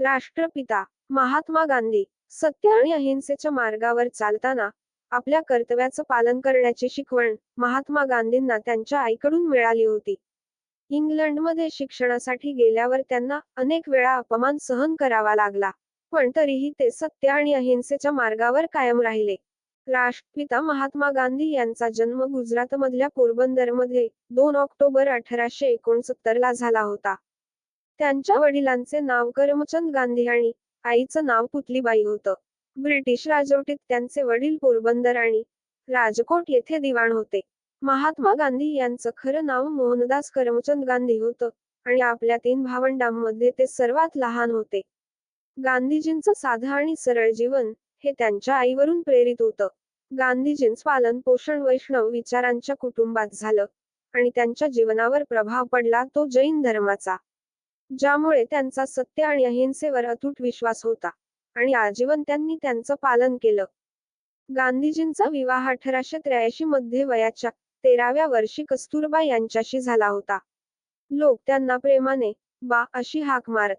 राष्ट्रपिता महात्मा गांधी सत्य आणि अहिंसेच्या मार्गावर चालताना आपल्या कर्तव्याचं पालन करण्याची शिकवण महात्मा गांधींना त्यांच्या आईकडून मिळाली होती. इंग्लंडमध्ये शिक्षणासाठी गेल्यावर त्यांना अनेक वेळा अपमान सहन करावा लागला पण तरीही ते सत्य आणि अहिंसेच्या मार्गावर कायम राहिले. राष्ट्रपिता महात्मा गांधी यांचा जन्म गुजरातमधल्या पोरबंदरमध्ये दोन ऑक्टोबर अठराशे एकोणसत्तर ला झाला होता. त्यांच्या वडिलांचे नाव करमचंद गांधी आणि आईचं नाव पुतलीबाई होतं. ब्रिटिश राजवटीत त्यांचे वडील पोरबंदर आणि राजकोट येथे दिवाण होते. महात्मा गांधी यांचं खरं नाव मोहनदास करमचंद गांधी होतं आणि आपल्या तीन भावंडांमध्ये ते सर्वात लहान होते. गांधीजींचं साधं आणि सरळ जीवन हे त्यांच्या आईवरून प्रेरित होतं. गांधीजींचं पालन पोषण वैष्णव विचारांच्या कुटुंबात झालं आणि त्यांच्या जीवनावर प्रभाव पडला तो जैन धर्माचा. ज्यामुळे त्यांचा सत्य आणि अहिंसेवर अतूट विश्वास होता आणि आजीवन त्यांनी त्यांचं पालन केलं. गांधीजींचा विवाह अठराशे त्र्याऐंशी मध्ये वयाच्या तेराव्या वर्षी कस्तुरबा यांच्याशी झाला होता. लोक त्यांना प्रेमाने बा अशी हाक मारत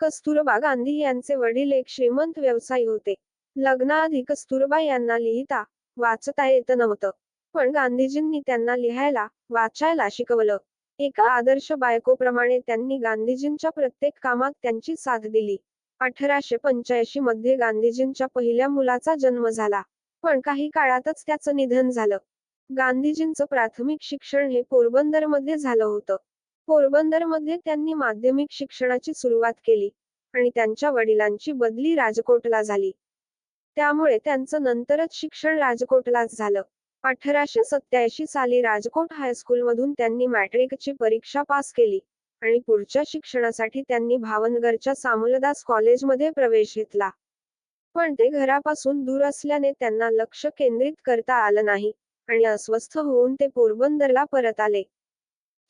कस्तुरबा गांधी यांचे वडील एक श्रीमंत व्यवसायी होते. लग्नाआधी कस्तुरबा यांना लिहिता वाचता येत नव्हतं. पण गांधीजींनी त्यांना लिहायला वाचायला शिकवलं. एका आदर्श बायकोप्रमाणे त्यांनी गांधीजींच्या प्रत्येक कामात त्यांची साथ दिली. अठराशे पंच्याऐंशी मध्ये गांधीजींच्या पहिल्या मुलाचा जन्म झाला. पण काही काळातच त्याचं निधन झालं. गांधीजींचं प्राथमिक शिक्षण हे पोरबंदरमध्ये झालं होतं. पोरबंदरमध्ये त्यांनी माध्यमिक शिक्षणाची सुरुवात केली आणि त्यांच्या वडिलांची बदली राजकोटला झाली. त्यामुळे त्यांचं नंतरच शिक्षण राजकोटलाच झालं. अठराशे सत्याऐंशी साली राजकोट हायस्कूलमधून त्यांनी मॅट्रिकची परीक्षा पास केली आणि पुढच्या शिक्षणासाठी त्यांनी भावनगरच्या सामुलदास कॉलेजमध्ये प्रवेश घेतला. पण ते घरापासून दूर असल्याने त्यांना लक्ष केंद्रित करता आलं नाही आणि अस्वस्थ होऊन ते पोरबंदरला परत आले.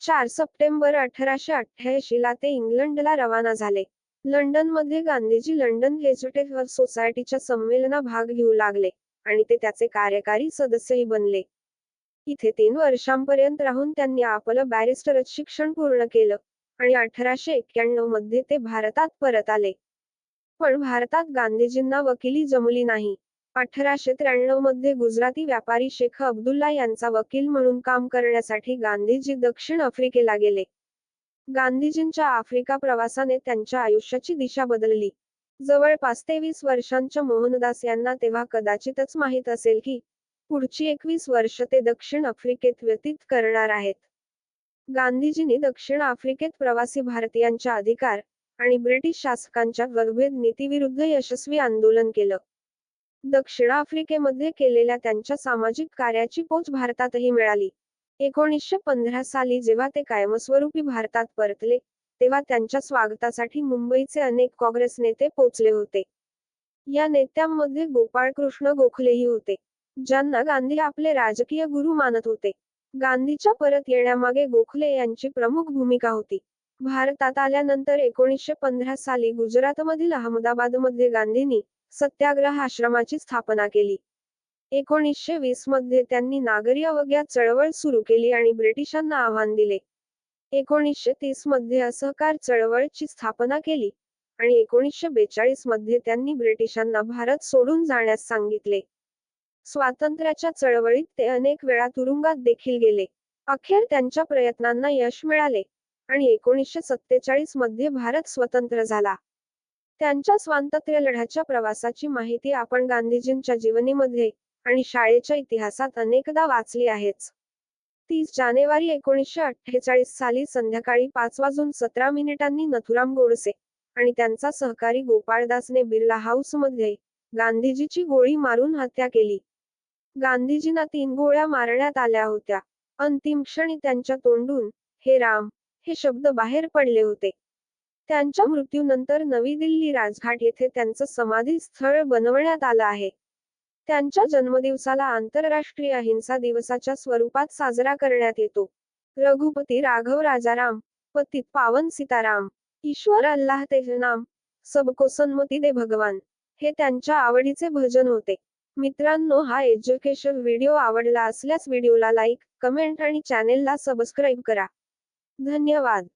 चार सप्टेंबर अठराशे अठ्ठ्याऐंशी ला ते इंग्लंडला रवाना झाले. लंडनमध्ये गांधीजी लंडन हेजिटेटिव्ह सोसायटीच्या संमेलना भाग घेऊ लागले. आणि ते त्याचे कार्यकारी सदस्यही बनले. इथे तीन वर्षांपर्यंत राहून त्यांनी आपलं बॅरिस्टरच शिक्षण पूर्ण केलं आणि अठराशे एक्क्याण्णवमध्ये ते भारतात परत आले. पण भारतात गांधीजींना वकिली जमली नाही. अठराशे त्र्याण्णवमध्ये गुजराती व्यापारी शेख अब्दुल्ला यांचा वकील म्हणून काम करण्यासाठी गांधीजी दक्षिण आफ्रिकेला गेले. गांधीजींच्या आफ्रिका प्रवासाने त्यांच्या आयुष्याची दिशा बदलली. जवळपास तेवीस वर्षांच्या मोहनदास यांना तेव्हा कदाचितच माहीत असेल की पुढची एकवीस वर्ष ते दक्षिण आफ्रिकेत व्यतीत करणार आहेत. गांधीजींनी दक्षिण आफ्रिकेत प्रवासी भारतीयांच्या अधिकार आणि ब्रिटिश शासकांच्या गरभेद नीतीविरुद्ध यशस्वी आंदोलन केलं. दक्षिण आफ्रिकेमध्ये केलेल्या त्यांच्या सामाजिक कार्याची पोच भारतातही मिळाली. एकोणीसशे पंधरा साली जेव्हा ते कायमस्वरूपी भारतात परतले तेव्हा त्यांच्या स्वागतासाठी मुंबईचे अनेक काँग्रेस नेते पोचले होते. या नेत्यांमध्ये गोपाळकृष्ण गोखलेही होते ज्यांना गांधी आपले राजकीय गुरु मानत होते. गांधीच्या परत येण्यामागे गोखले यांची प्रमुख भूमिका होती. भारतात आल्यानंतर एकोणीसशे पंधरा साली गुजरातमधील अहमदाबादमध्ये गांधींनी सत्याग्रह आश्रमाची स्थापना केली. एकोणीसशे वीसमध्ये त्यांनी नागरी अवज्ञा चळवळ सुरू केली आणि ब्रिटिशांना आव्हान दिले. एकोणीसशे तीसमध्ये असहकार चळवळची स्थापना केली आणि एकोणीसशे बेचाळीसमध्ये त्यांनी ब्रिटिशांना भारत सोडून जाण्यास सांगितले. स्वातंत्र्याच्या चळवळीत ते अनेक वेळा तुरुंगात देखील गेले. अखेर त्यांच्या प्रयत्नांना यश मिळाले आणि एकोणीसशे सत्तेचाळीसमध्ये भारत स्वतंत्र झाला. त्यांच्या स्वातंत्र्य लढ्याच्या प्रवासाची माहिती आपण गांधीजींच्या जीवनीमध्ये आणि शाळेच्या इतिहासात अनेकदा वाचली आहेच. तीस जानेवारी एकोणीसशे अठ्ठेचाळीस साली संध्याकाळी पाच वाजून सतरा मिनिटांनी नथुराम गोडसे आणि त्यांचा सहकारी गोपाळदासने बिर्ला हाऊसमध्ये गांधीजीची गोळी मारून हत्या केली. गांधीजींना तीन गोळ्या मारण्यात आल्या होत्या. अंतिम क्षणी त्यांच्या तोंडून हे राम हे शब्द बाहेर पडले होते. त्यांच्या मृत्यूनंतर नवी दिल्ली राजघाट येथे त्यांचं समाधी स्थळ बनवण्यात आलं आहे. त्यांच्या जन्मदिवसाला आंतरराष्ट्रीय अहिंसा दिवसाच्या स्वरूपात साजरा करण्यात येतो. रघुपती राघव राजाराम पतित पावन सीताराम ईश्वर अल्लाह तेजनाम सबको सन्मती दे भगवान हे त्यांच्या आवडीचे भजन होते. मित्रांनो हा एज्युकेशन व्हिडिओ आवडला असल्यास व्हिडिओला लाईक कमेंट आणि चॅनेलला सबस्क्राईब करा. धन्यवाद.